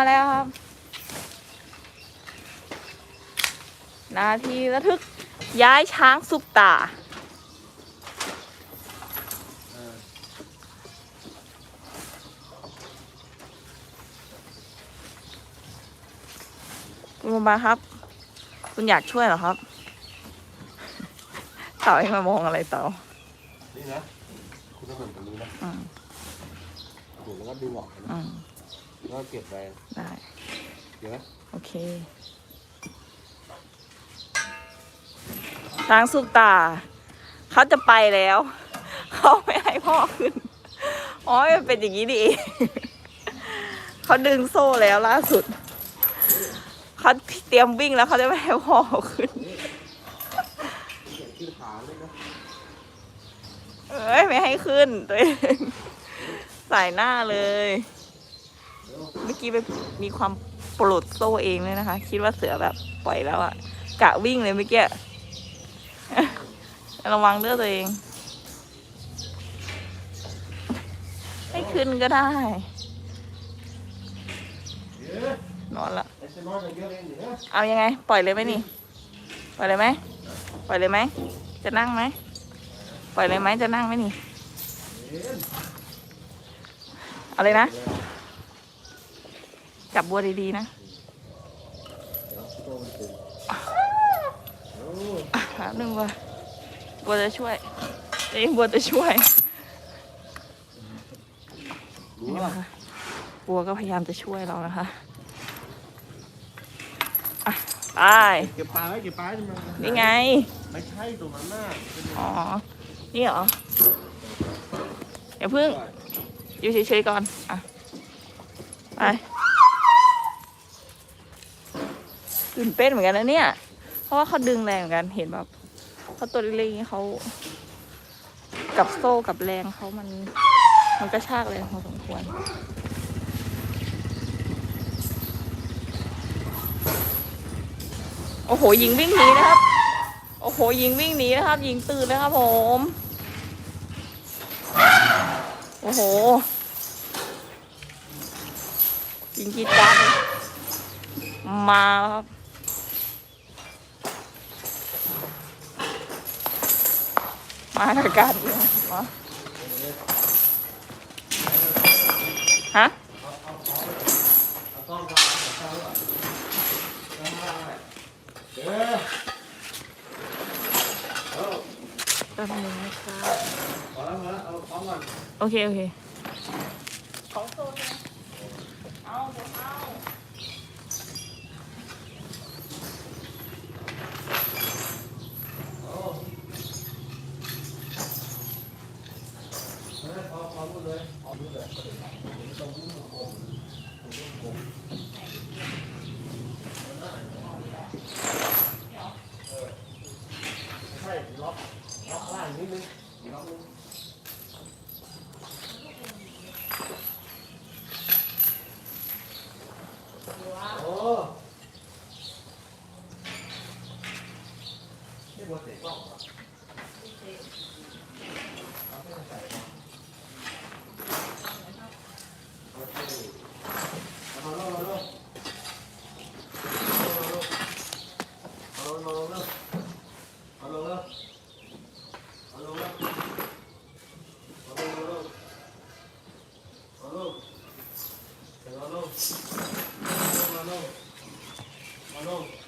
มาแล้วครับ นาทีระทึกย้ายช้างซุปตาคุณบุญมาครับ คุณอยากช่วยเหรอครับ เต่าให้มามองอะไรเต่า นี่นะ คุณต้องเห็นตรงนี้นะอืมเดี๋ยวแล้วก็ดึงออกนะอืมแล้ว ก็เก็บไว้ได้ เดี๋ยวนะโอเคช้างสุกตา เขาจะไปแล้ว เขาไม่ให้พ่อขึ้น อ๋อมันเป็นอย่างนี้นี่เองเขาดึงโซ่แล้วล่าสุด เขาเตรียมวิ่งแล้วเขาจะไม่ให้พ่อเขาขึ้น เก็บที่ขาเลยนะเอ้ย ไม่ให้ขึ้นตัวเอง ใส่หน้าเลย เมื่อกี้ไปมีความปลดโซ่เองเลยนะคะ คิดว่าเสือแบบปล่อยแล้วอะกะวิ่งเลยเมื่อกี้ระวังเด้อตัวเองให้ขึ้นก็ได้ นอนละเอยจะเยอะเลยเนี่ยเอายังไง ปล่อยเลยไหมนี่ ปล่อยเลยไหม ปล่อยเลยไหม จะนั่งไหม ปล่อยเลยไหมจะนั่งไหมนี่ เอาเลยนะ จับบัวดีๆนะเดี๋ยวโตมันตึงโอ้อะแป๊บนึงบัวบัวจะช่วยเอ้ยบัวจะช่วยรู้นี่ว่านะคะบัวก็พยายามจะช่วยเรานะคะอะไปเก็บปลาไว้เก็บปลาที่มันนี่ไง ไม่ใช่ตรงนั้นน่ะเป็นอ๋อ นี่เหรออย่าเพิ่ง อยู่เฉยๆก่อน อะ ไป ตื่นเต้นเหมือนกันนะเนี่ย เพราะว่าเขาดึงแรงเหมือนกัน เห็นแบบเขาตัวเล็กๆอย่างนี้เขา กับโซ่กับแรงเขามัน มันกระชากแรงพอสมควรโอ้โหยิงวิ่งหนีนะครับ โอ้โหยิงวิ่งหนีนะครับ ยิงตื่นนะครับผม โอ้โหยิงกีดกันมาครับ มาอากาศดีมาฮะเออแป๊บนึงนะคะพอแล้วพอแล้วเอาพร้อมก่อนโอเค โอเค ของโซนเอาเดี๋ยวเอา เอาพร้อมหมดเลยเอาหมดเลยใช่ล็อกล็อกล่างนิดนึงล็อกนึงโอ้นี่บัวเตะกล้องเหรอ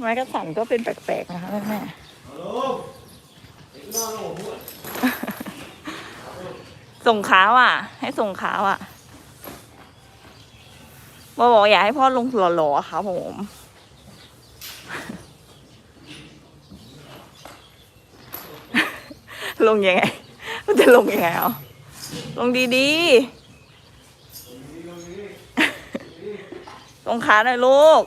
ไม้กระสันก็เป็นแปลกๆนะคะแม่ส่งขาว่ะ ให้ส่งขาว่ะบอบอกอยากให้พ่อลงหล่อๆอะค่ะผมลงยังไง มันจะลงยังไงอะลงดีๆ ตรงขาหน่อยลูก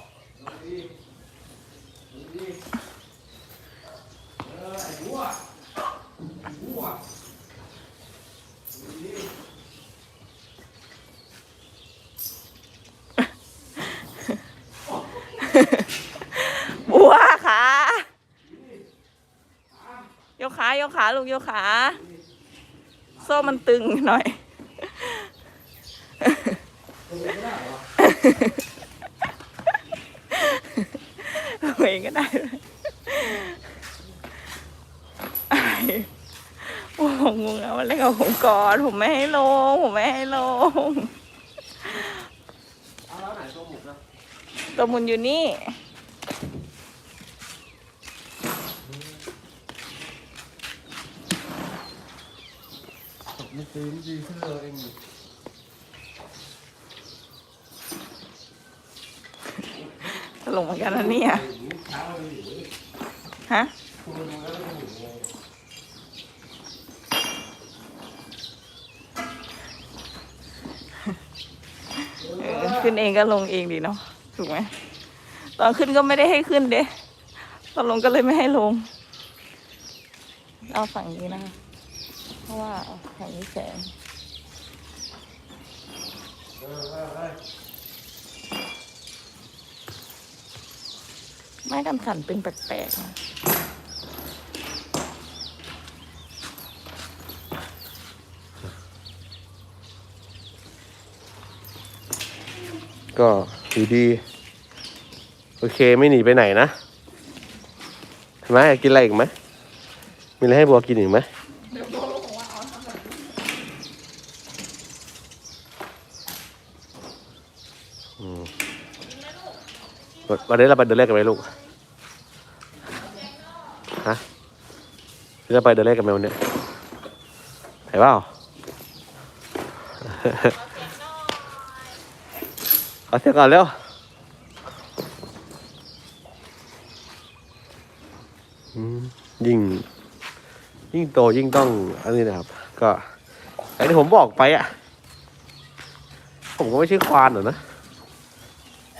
ขาลุงโยขาโซ่มันตึงหน่อย เองก็ได้ผมงงแล้วมันเล่นกับผมกอดผมไม่ให้ลง ผมไม่ให้ลงตัวมุนอยู่นี่ มันซื้อมันดีขึ้นเลยเองตลกเหมือนกันนะเนี่ย ฮะ เออ ขึ้นเองก็ลงเองดีเนาะ ถูกไหม ตอนขึ้นก็ไม่ได้ให้ขึ้นเด้ตอนลงก็เลยไม่ให้ลง เอาฝั่งนี้นะคะ ราะว่าฝั่งนี้แสงไม้กันสั่นเป็นแปลกๆนะก็อยู่ดี โอเคไม่หนีไปไหนนะเห็นไหมอยากกินอะไรอีกไหมมีอะไรให้บัวกินอีกไหม วันวันนี้เราไปเดินเล่นกันไหมลูก ฮะเราไปเดินเล่นกันไหมวันนี้ไปเปล่าขอเสียงก่อนเร็วอืมยิ่ง ยิ่งโตยิ่งต้อง อันนี้นะครับ ก็อย่างที่ผมบอกไปอะ ผมก็ไม่ใช่ควานหรอกนะ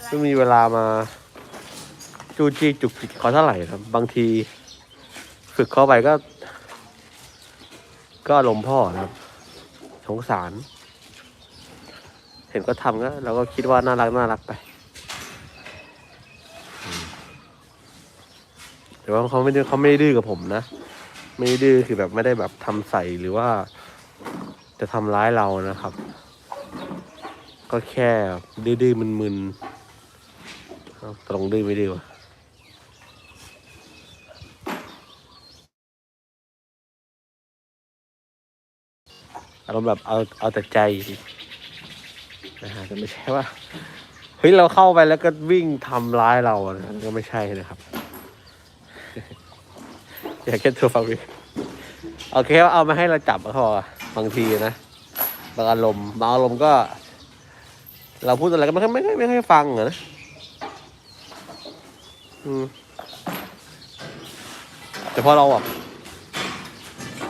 ไม่มีเวลามา จูจี้จุกจิกเขาเท่าไหร่ครับ บางที ฝึกเข้าไปก็ ก็ลมณ์พ่อครับ สงสาร เห็นก็ทำก็เราก็คิดว่าน่ารักน่ารักไปแต่ว่าเขาไม่ได้เขาไม่ได้ดื้อกับผมนะ ไม่ได้ดื้อคือแบบไม่ได้แบบทำใส่หรือว่า จะทำร้ายเรานะครับ ก็แค่ดื้อๆมึนๆตรงดื้อไม่ดื้อวะ อารมณ์แบบเอาเอาแต่ใจนะฮะแต่ไม่ใช่ว่าเฮ้ยเราเข้าไปแล้วก็วิ่งทำร้ายเราอะนะก็ไม่ใช่นะครับอย่าแค่ตัวฟังวิโอเคเอามาให้เราจับก็พอบางทีนะบางอารมณ์บางอารมณ์ก็ เราพูดอะไรก็ไม่ค่อยไม่ค่อยไม่ค่อยฟังอะนะอืมแต่พอเราแบบ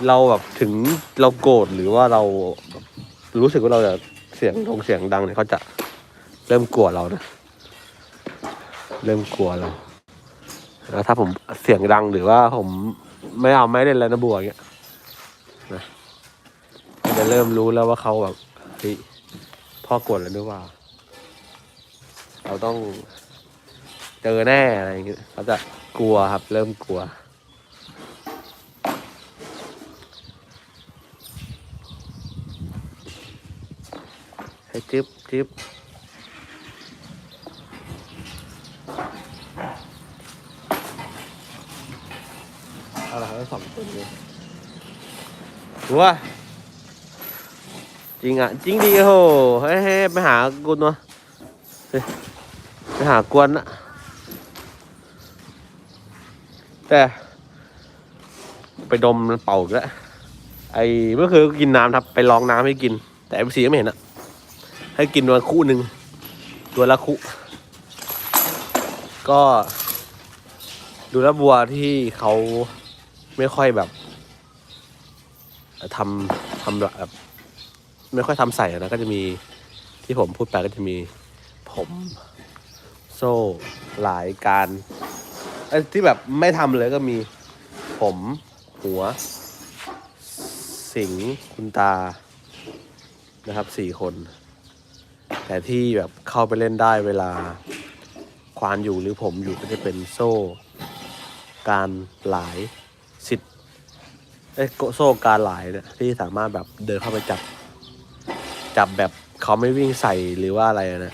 เราแบบถึงเราโกรธหรือว่าเรารู้สึกว่าเราจะเสียงดงเสียงดังเนี่ยเขาจะเริ่มกลัวเรานะ เริ่มกลัวเราแล้วถ้าผมเสียงดังหรือว่าผมไม่เอาไม่เล่นแล้วนะบัวอย่างเงี้ยนะจะเริ่มรู้แล้วว่าเขาแบบเฮ้ยพ่อกดแล้วหรือว่า เราต้องเจอแน่อะไรอย่างเงี้ยเขาจะกลัวครับ เริ่มกลัว ให้ จึ๊บจึ๊บเอาละครับสองคนเลยรู้ว่าจริงอะ จริงดีโหเฮ้ยเฮ้ยไปหากุนวะไปหากวนอะแต่ ไปดมเป่าอีกแล้วไอ้เมื่อคืนก็กินน้ำครับ ไปลองน้ำให้กิน แต่เอฟซีก็ไม่เห็นอะ ให้กินวันคู่หนึ่งตัวละคู่ก็ ดูแลบัวที่เขาไม่ค่อยแบบทำทำแบบไม่ค่อยทำใส่นะก็จะมีที่ผมพูดไปก็จะมีผม โซ่หลายการไอ้ที่แบบไม่ทำเลยก็มีผม หัว สิงคุณตานะครับสี่คน แต่ที่แบบเข้าไปเล่นได้เวลาควานอยู่หรือผมอยู่ก็จะเป็นโซ่ การหลายสิทธิ์เอ้ยโซ่การหลายเนี่ยที่สามารถแบบเดินเข้าไปจับ จับแบบเขาไม่วิ่งใส่หรือว่าอะไรนะ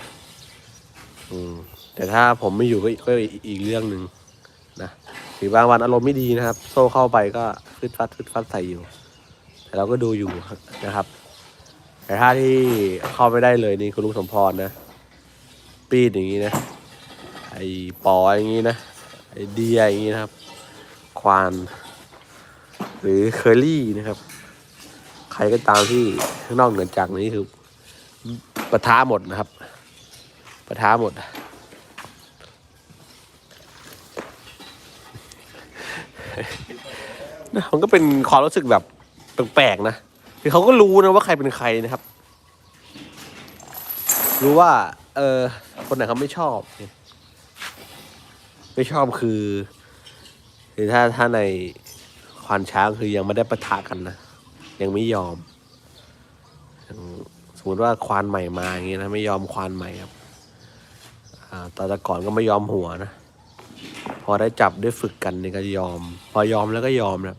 อืมแต่ถ้าผมไม่อยู่ก็ก็อีกเรื่องหนึ่งนะหรือบางวันอารมณ์ไม่ดีนะครับ โซ่เข้าไปก็ฟึดฟัดฟึดฟัดใส่อยู่ แต่เราก็ดูอยู่นะครับ แต่ถ้าที่เข้าไม่ได้เลยนี่คุณลุงสมพรนะ ปีดอย่างนี้นะ ไอ้ปออย่างนี้นะ ไอ้เดียอย่างนี้นะครับ ควาน หรือเคอรี่นะครับ ใครก็ตามที่นอกเหนือจากนี้คือปะท้าหมดนะครับปะท้าหมดนะมันก็เป็นความรู้สึกแบบแปลกๆนะ คือเขาก็รู้นะว่าใครเป็นใครนะครับ รู้ว่า เออคนไหนเขาไม่ชอบ ไม่ชอบคือคือถ้าถ้าในควานช้างคือยังไม่ได้ปะทะกันนะยังไม่ยอมสมมติว่าควานใหม่มาอย่างงี้นะไม่ยอมควานใหม่ครับอตอนแต่ก่อนก็ไม่ยอมหัวนะ พอได้จับได้ฝึกกันนี่ก็ยอม พอยอมแล้วก็ยอมนะ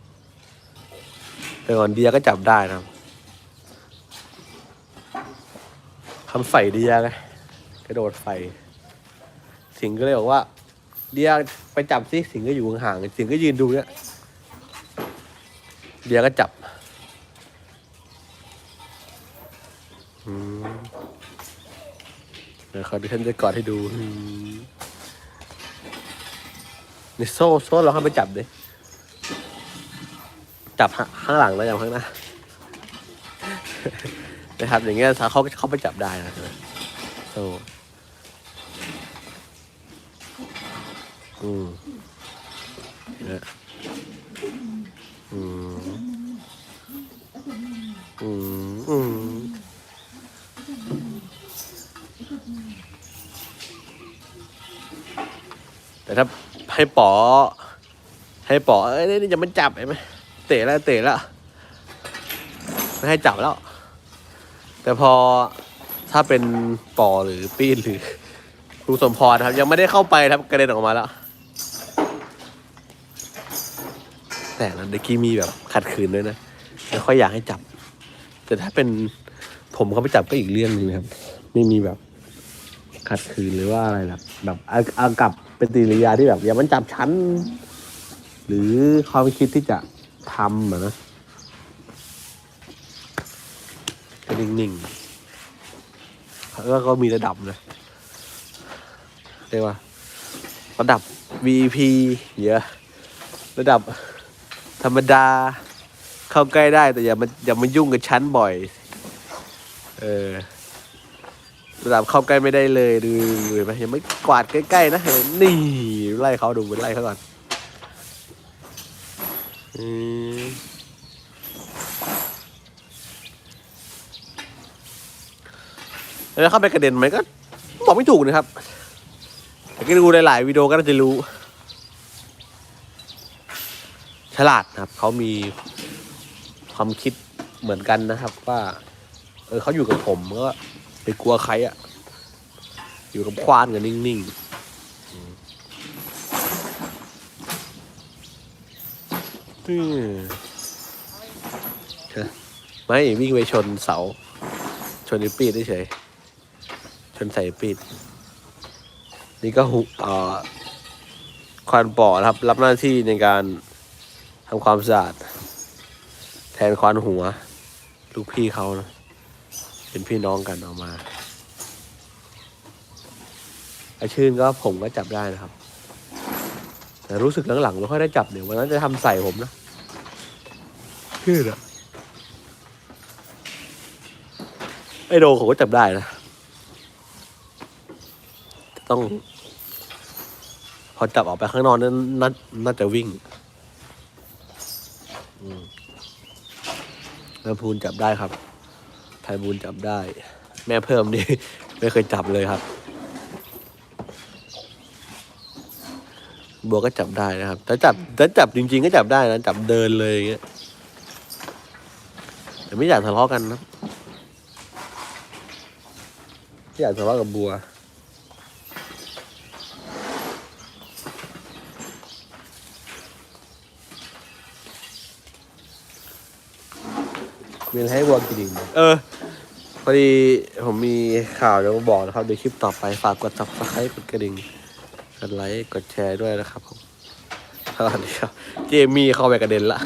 แต่ก่อนเดียก็จับได้นะ คำใส่เดียไงกระโดดไฟสิงห์ก็เลยบอกว่า เดียไปจับสิสิงห์ก็อยู่ห่างสิงห์ก็ยืนดูเนี่ยเดียก็จับอืมเดี๋ยวเขาดิฉันจะกอดให้ดูนี่โซ่โซ่เราห้าไปจับดิจับข้างหลังแล้วจับข้างหน้า นะครับ อย่างเงี้ยเขาเขาไปจับได้นะโซ่อืมเนี่ยอืมอืมอืมแต่ถ้าให้ป๋อให้ป๋อเอ้ยนี่จะมันจับไหมเตะแล้วเตะแล้วไม่ให้จับแล้ว แต่พอถ้าเป็นปอหรือปีนหรือครูสมพรครับ ยังไม่ได้เข้าไปครับกระเด็นออกมาแล้ว แต่นะเด็กกี้มีแบบขัดขืนด้วยนะไม่ค่อยอยากให้จับ แต่ถ้าเป็นผมเขาไปจับก็อีกเรื่องหนึงครับ ไม่มีแบบขัดขืนหรือว่าอะไรแบบแบบเอาเอากลับเป็นติริยาที่แบบ อย่ามันจับฉัน หรือความคิดที่จะทำอะนะ ก็ นิ่งๆแล้วก็มีระดับนะเรียกว่า ระดับ VP เยอะระดับธรรมดา เข้าใกล้ได้แต่อย่ามาอย่ามายุ่งกับชั้นบ่อย เออระดับเข้าใกล้ไม่ได้เลยดูเห็นไหมยังไม่กวาดใกล้ๆนะเห็นนี่ไล่เขาดูไล่เขาก่อนอืม แล้วเข้าไปกระเด็นไหมก็บอกไม่ถูกนะครับแต่ก็ดูหลาย ๆ วิดีโอก็น่าจะรู้ ฉลาดนะครับ เขามีความคิดเหมือนกันนะครับว่า เออเขาอยู่กับผมก็ไปกลัวใครอะ่ะอยู่กับควานกันนิ่งๆอืมอืมไม่วิ่งไปชนเสา ชนนิปปีดเฉย ๆชนใส่ปีดนี่ก็หุเอ่อควานป่อนะครับ รับหน้าที่ในการทำความสะอาด แทนควานหัว ลูกพี่เขานะเป็นพี่น้องกันเออกมาไอชื่นก็ผมก็จับได้นะครับ แต่รู้สึกหลังๆไม่ค่อยได้จับเดี๋ยววันนั้นจะทำใส่ผมนะชื่นอะไอโดเขาก็จับได้นะ ต้อง พอจับออกไปข้างนอกนั้นน่าน่าจะวิ่งอืมแล้วพูนจับได้ครับไทบูนจับได้ แม่เพิ่มนี่ไม่เคยจับเลยครับ บัวก็จับได้นะครับแต่จับแต่จับจริง ๆ ก็จับได้นะจับเดินเลยอย่างเงี้ยแต่ไม่อยากทะเลาะกันนะที่อยากทะเลาะกับบัว มีอะไรให้วัวกินอีกไหมเออพอดีผมมีข่าวจะมาบอกนะครับในคลิปต่อไปฝากกด subscribe กดกระดิ่งกดไลค์กดแชร์ด้วยนะครับผมวัสดีครับเจมี่เข้าไปกระเด็นละ